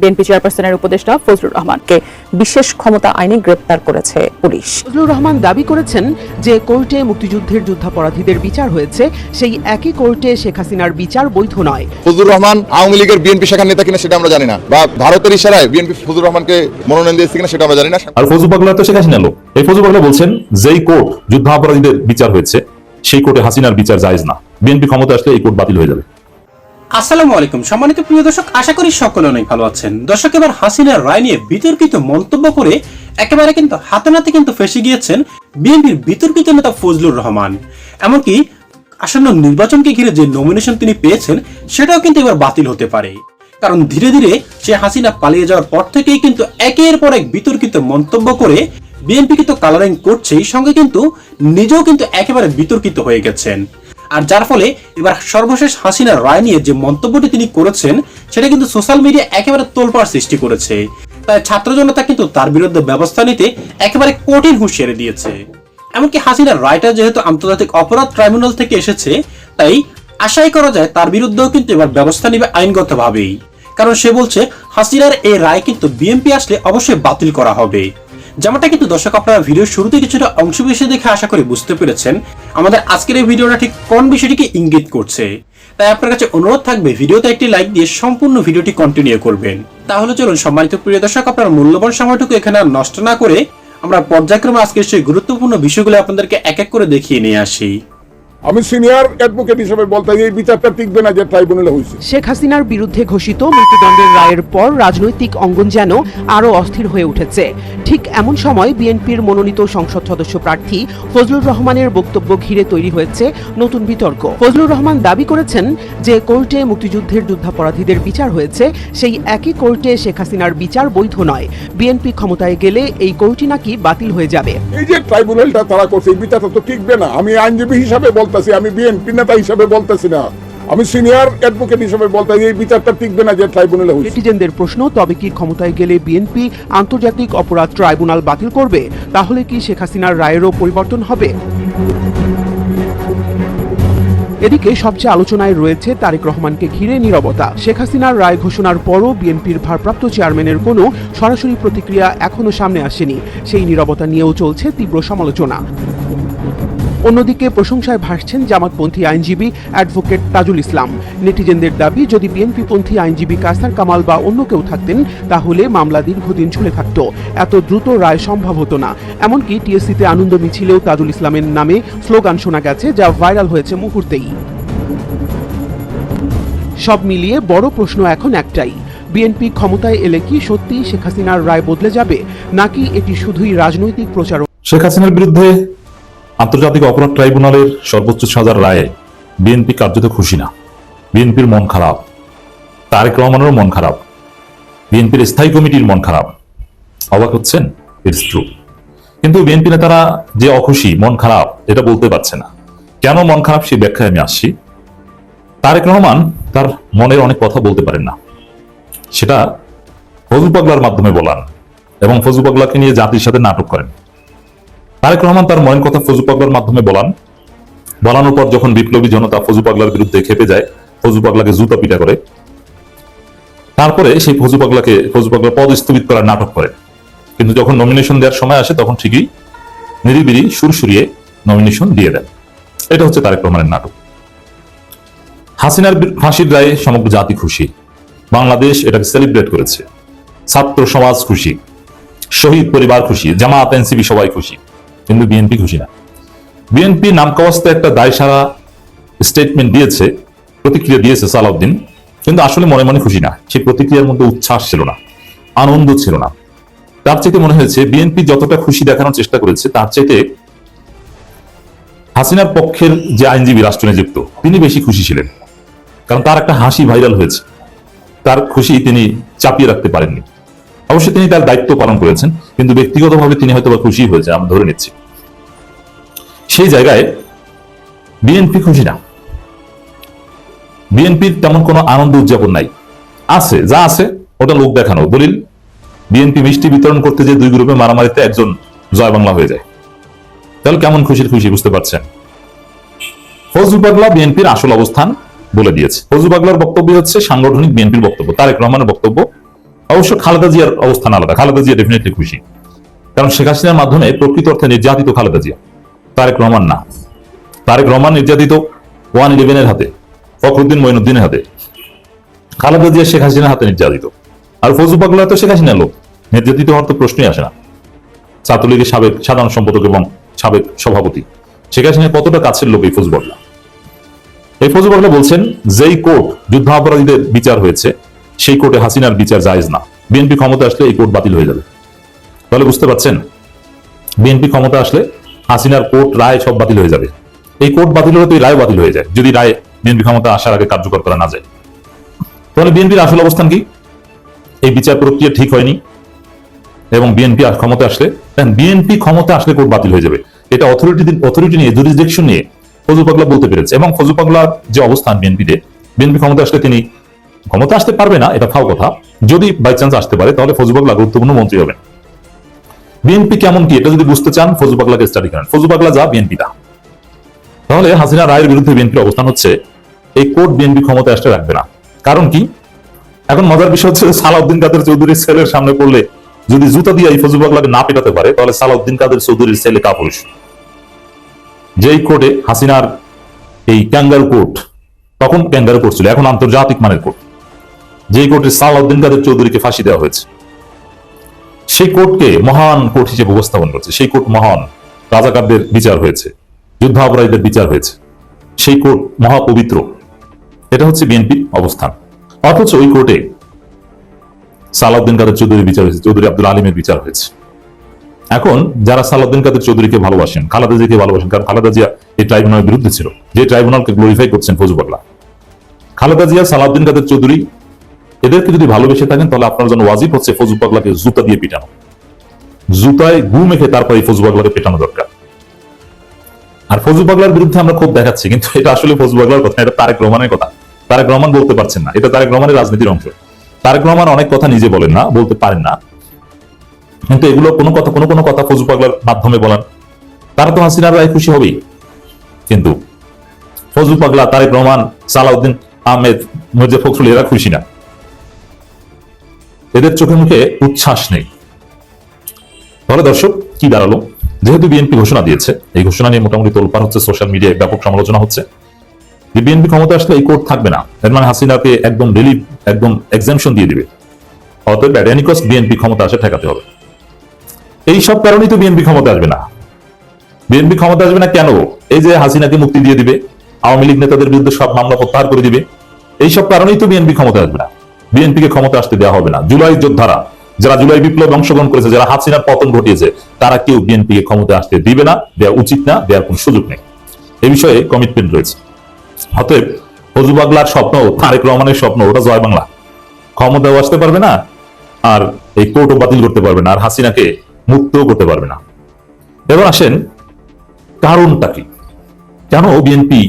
BNP চেয়ারপারসনের উপদেষ্টা ফজলুর রহমানকে বিশেষ ক্ষমতা আইনে গ্রেপ্তার করেছে পুলিশ। ফজলুর রহমান দাবি করেছেন যে কোর্টে মুক্তিযুদ্ধের যুদ্ধাপরাধীদের বিচার হয়েছে সেই একই কোর্টে শেখ হাসিনার বিচার বৈধ নয়। ফজলুর রহমান আওয়ামী লীগের বিএনপি শাখার নেতা কিনা সেটা আমরা জানি না বা ভারতের ইশারায় বিএনপি ফজলুর রহমানকে মনোনয়ন দিয়েছে কিনা সেটা আমরা জানি না। আর ফজু পাগলা তো শেখ হাসিনা লোক। এই ফজু পাগলা বলছেন যেই কোর্ট যুদ্ধাপরাধীদের বিচার হয়েছে সেই কোর্টে হাসিনার বিচার জায়েজ না। বিএনপি ক্ষমতা আসলে এই কোর্ট বাতিল হয়ে যাবে। আসসালামু আলাইকুম। সম্মানিত প্রিয় দর্শক, আশা করি সকলে অনেক ভালো আছেন। দর্শক, এবার হাসিনার রায় নিয়ে বিতর্কিত মন্তব্য করে একেবারে কিন্তু হাতে নাতে কিন্তু ফেসে গিয়েছেন বিএনপির বিতর্কিত নেতা ফজলুর রহমান। এমনকি আসন্ন নির্বাচনকে ঘিরে যে নমিনেশন তিনি পেয়েছেন, সেটাও কিন্তু এবার বাতিল হতে পারে। কারণ ধীরে ধীরে সে হাসিনা পালিয়ে যাওয়ার পর থেকেই কিন্তু একের পর এক বিতর্কিত মন্তব্য করে বিএনপি কিন্তু কালারিং করছেই, সঙ্গে কিন্তু নিজেও কিন্তু একেবারে বিতর্কিত হয়ে গেছেন। আর যার ফলে এবার সর্বশেষ হাসিনার রায় নিয়ে যে মন্তব্যটি তিনি করেছেন, সেটা কিন্তু সোশ্যাল মিডিয়া একেবারে তোলপাড় সৃষ্টি করেছে। তাই ছাত্র জনতা কিন্তু তার বিরুদ্ধে ব্যবস্থা নিতে একেবারে কঠিন হুঁশিয়ারি দিয়েছে। এমনকি হাসিনার রায়টা যেহেতু আন্তর্জাতিক অপরাধ ট্রাইব্যুনাল থেকে এসেছে, তাই আশাই করা যায় তার বিরুদ্ধেও কিন্তু এবার ব্যবস্থা নেবে আইনগতভাবেই। কারণ সে বলছে, হাসিনার এই রায় কিন্তু বিএনপি আসলে অবশ্যই বাতিল করা হবে। যেমনটা কিন্তু দর্শক আপনারা ভিডিওর শুরুতে কিছুটা অংশ বিশেষ দেখে আশা করি বুঝতে পেরেছেন, আমাদের আজকের এই ভিডিওটা ঠিক কোন বিষয়টিকে ইঙ্গিত করছে? তাই আপনার কাছে অনুরোধ থাকবে, ভিডিওতে একটি লাইক দিয়ে সম্পূর্ণ ভিডিওটি কন্টিনিউ করবেন। তাহলে চলুন সম্মানিত প্রিয় দর্শক, আপনার মূল্যবান সময়টুকু এখানে আর নষ্ট না করে আমরা পর্যায়ক্রমে আজকের সেই গুরুত্বপূর্ণ বিষয়গুলো আপনাদেরকে এক এক করে দেখিয়ে নিয়ে আসি। আমি সিনিয়র অ্যাডভোকেট হিসেবে বলতে এই বিচারটা টিকবে না যে ট্রাইব্যুনালে হয়েছে। শেখ হাসিনার বিরুদ্ধে ঘোষিত মৃত্যুদণ্ডের রায়ের পর রাজনৈতিক অঙ্গন যেন আরও অস্থির হয়ে উঠেছে। ঠিক এমন সময় বিএনপির মনোনীত সংসদ সদস্য প্রার্থী ফজলুর রহমানের বক্তব্য ঘিরে তৈরি হয়েছে নতুন বিতর্ক। ফজলুর রহমান দাবি করেছেন যে কোর্টে মুক্তিযুদ্ধের যুদ্ধাপরাধীদের বিচার হয়েছে সেই একই কোর্টে শেখ হাসিনার বিচার বৈধ নয়। বিএনপি ক্ষমতায় গেলে এই কোর্টই নাকি বাতিল হয়ে যাবে। এই যে ট্রাইব্যুনালটা তারা করছে এই বিচারটা তো টিকবে না। আমি আইনজীবী হিসাবে বলতেছি, আমি বিএনপি নেতা হিসাবে বলতেছি না। আমি সিনিয়র অ্যাডভোকেট হিসেবে বলতে এই বিচারটা টিকবে না যে ট্রাইব্যুনালে হয়েছে। নেটিজেনদের প্রশ্ন, তবে কি ক্ষমতায় গেলে বিএনপি আন্তর্জাতিক অপরাধ ট্রাইব্যুনাল বাতিল করবে? তাহলে কি শেখ হাসিনার রায়েরও পরিবর্তন হবে? এদিকে সবচেয়ে আলোচনায় রয়েছে তারেক রহমানকে ঘিরে নীরবতা। শেখ হাসিনার রায় ঘোষণার পরও বিএনপির ভারপ্রাপ্ত চেয়ারম্যানের কোনো সরাসরি প্রতিক্রিয়া এখনও সামনে আসেনি। সেই নিরবতা নিয়েও চলছে তীব্র সমালোচনা। অন্যদিকে প্রশংসায় ভাসছেন জামাতপন্থী আইনজীবী অ্যাডভোকেট তাজুল ইসলাম। নেটিজেনদের দাবি, যদি বিএনপিপন্থী আইনজীবী কাসার কামাল বা অন্য কেউ থাকতেন, তাহলে মামলা দীর্ঘদিন ঝুলে থাকত। এত দ্রুত রায় সম্ভব হতো না। এমনকি টিএসসিতে আনন্দ মিছিলেও তাজুল ইসলামের নামে স্লোগান শোনা গেছে, যা ভাইরাল হয়েছে মুহূর্তেই। সব মিলিয়ে বড় প্রশ্ন এখন একটাই, বিএনপি ক্ষমতায় এলে কি সত্যি শেখ হাসিনার রায় বদলে যাবে? নাকি এটি শুধুই রাজনৈতিক প্রচার শেখ হাসিনার বিরুদ্ধে আন্তর্জাতিক অপরাধ ট্রাইব্যুনালের সর্বোচ্চ সাজার রায়ে বিএনপি কার্যত খুশি না। বিএনপির মন খারাপ। তারেক রহমানেরও মন খারাপ। বিএনপির স্থায়ী কমিটির মন খারাপ। অবাক হচ্ছেন? ইটস ট্রু কিন্তু বিএনপি নেতারা যে অখুশি, মন খারাপ, এটা বলতে পারছে না। কেন মন খারাপ সেই ব্যাখ্যায় আমি আসছি। তারেক রহমান তার মনের অনেক কথা বলতে পারেন না। সেটা ফজু পাগলার মাধ্যমে বলান এবং ফজু পাগলাকে নিয়ে জাতির সাথে নাটক করেন। তারেক রহমান তার মনের কথা ফজু পাগলার মাধ্যমে বলান। বলানোর পর যখন বিপ্লবী জনতা ফজু পাগলার বিরুদ্ধে খেপে যায়, ফজু পাগলাকে জুতা পিটা করে। তারপরে সেই ফজু পাগলাকে, ফজু পাগলা পদ স্থগিত করার নাটক করে কিন্তু যখন নমিনেশন দেওয়ার সময় আসে, তখন ঠিকই নিরিবিরি সুর সুরিয়ে নমিনেশন দিয়ে দেন। এটা হচ্ছে তারেক রহমানের নাটক। হাসিনার ফাঁসির রায়ে সমগ্র জাতি খুশি। বাংলাদেশ এটাকে সেলিব্রেট করেছে। ছাত্র সমাজ খুশি। শহীদ পরিবার খুশি। জামাত এনসিবি সবাই খুশি। কিন্তু বিএনপি খুশি না। বিএনপি নামকাওয়াস্তে একটা দায় সারা স্টেটমেন্ট দিয়েছে, প্রতিক্রিয়া দিয়েছে সালাউদ্দিন, কিন্তু আসলে মনে মনে খুশি না। সেই প্রতিক্রিয়ার মধ্যে উচ্ছ্বাস ছিল না, আনন্দ ছিল না। তার চাইতে মনে হয়েছে, বিএনপি যতটা খুশি দেখানোর চেষ্টা করেছে, তার চাইতে হাসিনার পক্ষের যে আইনজীবী রাষ্ট্র নিযুক্ত, তিনি বেশি খুশি ছিলেন। কারণ তার একটা হাসি ভাইরাল হয়েছে। তার খুশি তিনি চাপিয়ে রাখতে পারেননি। অবশ্যই তিনি তার দায়িত্ব পালন করেছেন, কিন্তু ব্যক্তিগতভাবে তিনি হয়তো বা খুশি হয়েছে আমরা ধরে নিচ্ছি। সেই জায়গায় বিএনপি খুশি না। বিএনপির তেমন কোনো আনন্দ উদযাপন নাই। আছে, যা আছে, ওটা লোক দেখানো। দলিল বিএনপি মিষ্টি বিতরণ করতে যে দুই গ্রুপে মারামারিতে একজন জয় বাংলা হয়ে যায়। তাহলে কেমন খুশির খুশি বুঝতে পারছেন? ফজলু পাগলা বিএনপির আসল অবস্থান বলে দিয়েছে। ফজলু পাগলার বক্তব্য হচ্ছে সাংগঠনিক বিএনপির বক্তব্য, তারেক রহমানের বক্তব্য। অবশ্য খালেদা জিয়ার অবস্থান আলাদা। খালেদা জিয়া ডেফিনেটলি খুশি। কারণ শেখ হাসিনার মাধ্যমে প্রকৃত অর্থে নির্যাতিত খালেদা জিয়া। তারেক রহমান না। তারেক রহমান নির্যাতিত ওয়ান ইলেভেনের হাতে, ফখরুদ্দিন মঈনুদ্দিনের হাতে। খালেদা জিয়া শেখ হাসিনার হাতে নির্যাতিত। আর ফজু পাগলা তো শেখ হাসিনার লোক। নির্যাতিত হওয়ার তো প্রশ্নই আসে না। ছাত্রলীগের সাবেক সাধারণ সম্পাদক এবং সাবেক সভাপতি। শেখ হাসিনার কতটা কাছের লোক এই ফজু পাগলা? এই ফজু পাগলা বলছেন, যেই কোর্ট যুদ্ধাপরাধীদের বিচার হয়েছে সেই কোর্টে হাসিনার বিচার জায়েজ না। বিএনপি ক্ষমতা আসলে এই কোর্ট বাতিল হয়ে যাবে। তাহলে বুঝতে পারছেন? বিএনপি ক্ষমতা আসলে হাসিনার কোর্ট, রায় সব বাতিল হয়ে যাবে। এই কোর্ট বাতিল হলে তো এই রায় বাতিল হয়ে যায়, যদি রায় বিএনপি ক্ষমতা আসার আগে কার্যকর করা না যায়। তাহলে বিএনপির আসল অবস্থান কি? এই বিচার প্রক্রিয়া ঠিক হয়নি এবং বিএনপি ক্ষমতা আসলে বিএনপি ক্ষমতা আসলে কোর্ট বাতিল হয়ে যাবে। এটা অথরিটি অথরিটি নিয়ে জুরিসডিকশন নিয়ে ফজু পাগলা বলতে পেরেছে। এবং ফজু পাগলার যে অবস্থান বিএনপিতে, বিএনপি ক্ষমতা আসলে তিনি ক্ষমতা আসতে পারবে না, এটা ফাও কথা। যদি বাই চান্স আসতে পারে, তাহলে ফজু পাগলা গুরুত্বপূর্ণ মন্ত্রী হবেন। বিএনপি কেমন কি, এটা যদি বুঝতে চান ফজু পাগলাকে স্টাডি করেন ফজু পাগলা যা বিএনপি তা তাহলে হাসিনা রায়ের বিরুদ্ধে বিএনপির অবস্থান হচ্ছে, এই কোর্ট বিএনপি ক্ষমতা আসতে রাখবে না। কারণ কি? এখন মজার বিষয় হচ্ছে, সালাউদ্দিন কাদের চৌধুরীর ছেলের সামনে পড়লে যদি জুতা দিয়ে এই ফজু পাগলাকে না পেটাতে পারে, তাহলে সালাউদ্দিন কাদের চৌধুরীর ছেলে কাপুরুষ যেই কোর্টে হাসিনার এই ক্যাঙ্গারু কোর্ট, তখন ক্যাঙ্গারু কোর্ট ছিল, এখন আন্তর্জাতিক মানের কোর্ট। যেই কোর্টে সালাউদ্দিন কাদের চৌধুরীকে ফাঁসি দেওয়া হয়েছে, সেই কোর্টকে মহান কোর্ট হিসেবে উপস্থাপন করছে। সেই কোর্ট মহান রাজাকারদের বিচার হয়েছে যুদ্ধাপরাধীদের বিচার হয়েছে। সেই কোর্ট মহাপবিত্র। এটা হচ্ছে বিএনপির অবস্থান। অথচ ওই কোর্টে সালাউদ্দিন কাদের চৌধুরীর বিচার হয়েছে, চৌধুরী আব্দুল আলিমের বিচার হয়েছে। এখন যারা সালাউদ্দিন কাদের চৌধুরীকে ভালোবাসেন, খালেদা জিয়াকে ভালোবাসেন, কারণ খালাদা জিয়া এই ট্রাইব্যুনালের বিরুদ্ধে ছিল, যে ট্রাইব্যুনালকে গ্লোরিফাই করছেন ফজুবাল্লাহ। খালেদা জিয়া, সালাউদ্দিন কাদের চৌধুরী এদেরকে যদি ভালোবেসে থাকেন, তাহলে আপনার জন্য ওয়াজিব হচ্ছে ফজু পাগলাকে জুতা দিয়ে পিটানো। জুতায় গু মেখে তারপর ফজু পাগলাকে পেটানো দরকার। আর ফজু পাগলার বিরুদ্ধে আমরা খুব দেখাচ্ছি, কিন্তু এটা আসলে ফজু পাগলার কথা, এটা তারেক রহমানের কথা। তারেক রহমান বলতে পারছেন না, এটা তারেক রহমানের রাজনীতির অংশ। তারেক রহমান অনেক কথা নিজে বলেন না, বলতে পারেন না। কিন্তু এগুলো কোনো কথা, কোনো কোনো কথা ফজু পাগলার মাধ্যমে বলেন তারা তো হাসিনার রায় খুশি হবেই। কিন্তু ফজু পাগলা, তারেক রহমান, সালাউদ্দিন আহমেদ, মির্জা ফখরুল, এরা খুশি না। এদের চোখে মুখে উচ্ছ্বাস নেই। তাহলে দর্শক, কি দাঁড়াল? যেহেতু বিএনপি ঘোষণা দিয়েছে, এই ঘোষণা নিয়ে মোটামুটি তোলপার হচ্ছে সোশ্যাল মিডিয়ায় ব্যাপক সমালোচনা হচ্ছে। যে বিএনপি ক্ষমতা আসলে এই কোর্ট থাকবে না। এর মানে হাসিনাকে একদম রিলিফ একদম এক্সামশন দিয়ে দিবে। অতএব ব্যাডানিকস বিএনপি ক্ষমতা আসে ঠেকাতে হবে। এই সব কারণেই তো বিএনপি ক্ষমতা আসবে না। বিএনপি ক্ষমতা আসবে না কেন? এই যে হাসিনাকে মুক্তি দিয়ে দিবে, আওয়ামী লীগ নেতাদের বিরুদ্ধে সব মামলা প্রত্যাহার করে দিবে এইসব কারণেই তো বিএনপি ক্ষমতা আসবে না। বিএনপিকে ক্ষমতা আসতে দেওয়া হবে না। জুলাই যোদ্ধারা, যারা জুলাই বিপ্লব অংশগ্রহণ করেছে, যারা হাসিনার পতন ঘটিয়েছে, তারা কেউ বিএনপিকে ক্ষমতা আসতে দিবে না দেওয়া উচিত না দেওয়ার কোন সুযোগ নেই। এ বিষয়ে কমিটমেন্ট রয়েছে। অতএব ফজুবাগলার স্বপ্ন, তারেক রহমানের স্বপ্ন, ওটা জয় বাংলা। ক্ষমতাও আসতে পারবে না, আর এই কোর্টও বাতিল করতে পারবে না, আর হাসিনাকে মুক্তও করতে পারবে না। এবার আসেন কারণটা কি? কেন বিএনপি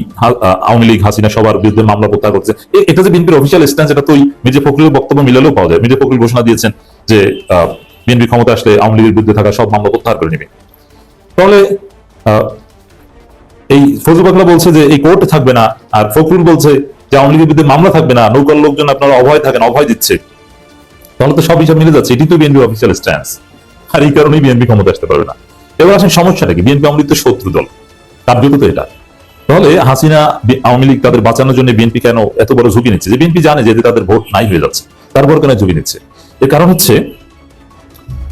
আওয়ামী লীগ, হাসিনা সবার বিরুদ্ধে মামলা প্রত্যাহার করছে। এটা যে বিএনপির অফিসিয়াল স্ট্যান্স এটা তো ওই মির্জা ফখরুলের বক্তব্য মিলালেও পাওয়া যায়। মির্জা ফখরুল ঘোষণা দিয়েছেন যে বিএনপি ক্ষমতা আসলে আওয়ামী লীগের বিরুদ্ধে থাকা সব মামলা প্রত্যাহার করে নেবে। তাহলে এই ফজল বাংলা বলছে যে, এই কোর্ট থাকবে না। আর ফখরুল বলছে যে, আওয়ামী লীগের বিরুদ্ধে মামলা থাকবে না। নৌকার লোকজন আপনারা অভয় থাকেন, অভয় দিচ্ছে। তাহলে তো সব হিসাব মিলে যাচ্ছে। এটি তো বিএনপি অফিসিয়াল স্ট্যান্স আর এই কারণেই বিএনপি ক্ষমতা আসতে পারবে না। এবার আসেন সমস্যাটা কি? বিএনপি আওয়ামী লীগ তো শত্রু দল। কার্যত তো এটা। তাহলে হাসিনা আওয়ামী লীগ তাদের বাঁচানোর জন্য বিএনপি কেন এত বড় ঝুঁকি নিচ্ছে? যে বিএনপি জানে যে তাদের ভোট নাই হয়ে যাচ্ছে তারপর কেন ঝুঁকি নিচ্ছে? এর কারণ হচ্ছে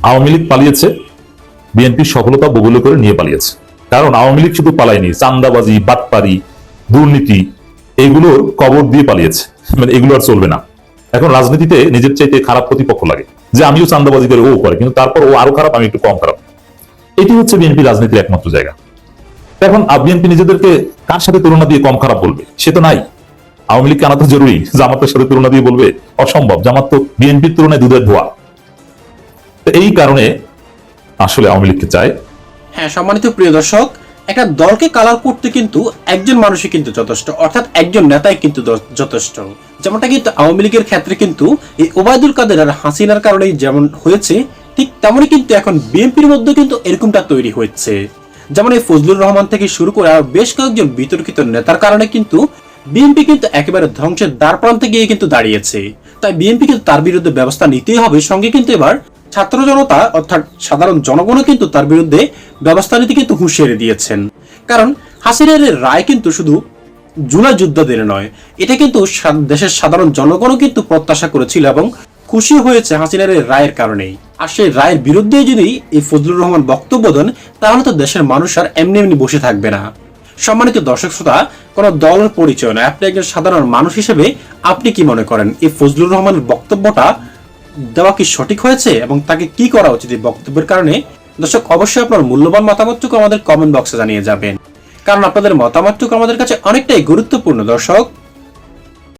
আওয়ামী লীগ পালিয়েছে বিএনপি সফলতা বগুলো করে নিয়ে পালিয়েছে। কারণ আওয়ামী লীগ শুধু পালায়নি, চান্দাবাজি, বাটপারি, দুর্নীতি এগুলোর কবর দিয়ে পালিয়েছে। মানে এগুলো আর চলবে না। এখন রাজনীতিতে নিজের চাইতে খারাপ প্রতিপক্ষ লাগে, যে আমিও চান্দাবাজি করে ও করে, কিন্তু তারপর ও আরও খারাপ, আমি একটু কম খারাপ। এটি হচ্ছে বিএনপি রাজনীতির একমাত্র জায়গা। এখন বিএনপি নিজেদেরকে কার সাথে তুলনা দিয়ে কম খারাপ বলবে? সে তো নাই। আওয়ামী লীগকে আনা তো জরুরি। জামাতের সাথে তুলনা দিয়ে বলবে অসম্ভব। জামাত তো বিএনপির তুলনায় দুধের ধোয়া এই কারণে আসলে আওয়ামী লীগকে চায়। হ্যাঁ সম্মানিত প্রিয় দর্শক, একটা দলকে কালার করতে কিন্তু একজন মানুষই কিন্তু যথেষ্ট, অর্থাৎ একজন নেতাই কিন্তু যথেষ্ট। যেমনটা কিন্তু আওয়ামী লীগের ক্ষেত্রে কিন্তু এই ওবায়দুল কাদের আর হাসিনার কারণেই যেমন হয়েছে, ঠিক তেমনই কিন্তু এখন বিএনপির মধ্যে কিন্তু এরকমটা তৈরি হচ্ছে যেমন এই ফজলুর রহমান থেকে শুরু করে আর বেশ কয়েকজন বিতর্কিত নেতার কারণে কিন্তু বিএনপি কিন্তু একেবারে ধ্বংসের দ্বার প্রান্তে গিয়ে কিন্তু দাঁড়িয়েছে। তাই বিএনপি কিন্তু তার বিরুদ্ধে ব্যবস্থা নিতেই হবে। সঙ্গে কিন্তু এবার ছাত্র জনতা অর্থাৎ সাধারণ জনগণও কিন্তু তার বিরুদ্ধে ব্যবস্থা নিতে কিন্তু হুঁশিয়ারি দিয়েছেন। কারণ হাসিনার রায় কিন্তু শুধু জুলাই যুদ্ধদের নয়, এটা কিন্তু দেশের সাধারণ জনগণও কিন্তু প্রত্যাশা করেছিল এবং খুশি হয়েছে হাসিনার রায়ের কারণেই। আর সেই রায়ের বিরুদ্ধে যদি এই ফজলুর রহমান বক্তব্য দেন, তাহলে তো দেশের মানুষ আর এমনি এমনি বসে থাকবে না। সম্মানিত দর্শক শ্রোতা, কোনো দলের পরিচয় নয়। আপনি একজন সাধারণ মানুষ হিসেবে আপনি কি মনে করেন? এই ফজলুর রহমানের বক্তব্যটা দেওয়া কি সঠিক হয়েছে এবং তাকে কি করা উচিত এই বক্তব্যের কারণে? দর্শক, অবশ্যই আপনার মূল্যবান মতামতটুকু আমাদের কমেন্ট বক্সে জানিয়ে যাবেন। কারণ আপনাদের মতামতটুকু আমাদের কাছে অনেকটাই গুরুত্বপূর্ণ। দর্শক